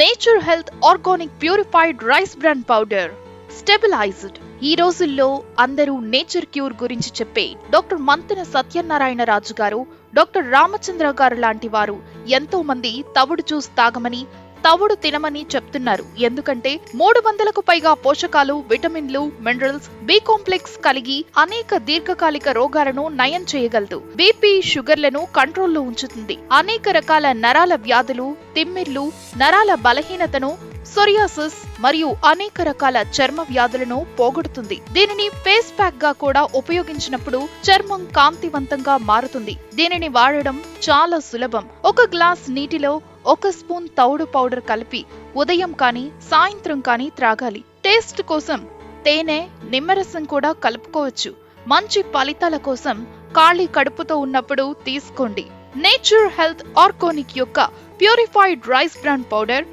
Nature health organic purified rice brand powder. Stabilised. ఈ రోజుల్లో అందరూ నేచర్ క్యూర్ గురించి చెప్పే డాక్టర్ మంతెన సత్యనారాయణ రాజు గారు డాక్టర్ రామచంద్ర గారు లాంటి వారు ఎంతో మంది తవుడు జ్యూస్ తాగమని తవుడు తినమని చెప్తున్నారు. ఎందుకంటే మూడు వందలకు పైగా పోషకాలు విటమిన్లు మినరల్స్ బి కాంప్లెక్స్ కలిగి అనేక దీర్ఘకాలిక రోగాలను నయం చేయగలదు. బీపీ షుగర్లను కంట్రోల్లో ఉంచుతుంది. అనేక రకాల నరాల వ్యాధులు తిమ్మిర్లు నరాల బలహీనతను సొరియాసిస్ మరియు అనేక రకాల చర్మ వ్యాధులను పోగొడుతుంది. దీనిని ఫేస్ ప్యాక్గా కూడా ఉపయోగించినప్పుడు చర్మం కాంతివంతంగా మారుతుంది. దీనిని వాడడం చాలా సులభం. ఒక గ్లాస్ నీటిలో ఒక స్పూన్ తౌడు పౌడర్ కలిపి ఉదయం కానీ సాయంత్రం కానీ త్రాగాలి. టేస్ట్ కోసం తేనె నిమ్మరసం కూడా కలుపుకోవచ్చు. మంచి ఫలితాల కోసం ఖాళీ కడుపుతో ఉన్నప్పుడు తీసుకోండి. నేచర్ హెల్త్ ఆర్గానిక్ యొక్క ప్యూరిఫైడ్ రైస్ బ్రాండ్ పౌడర్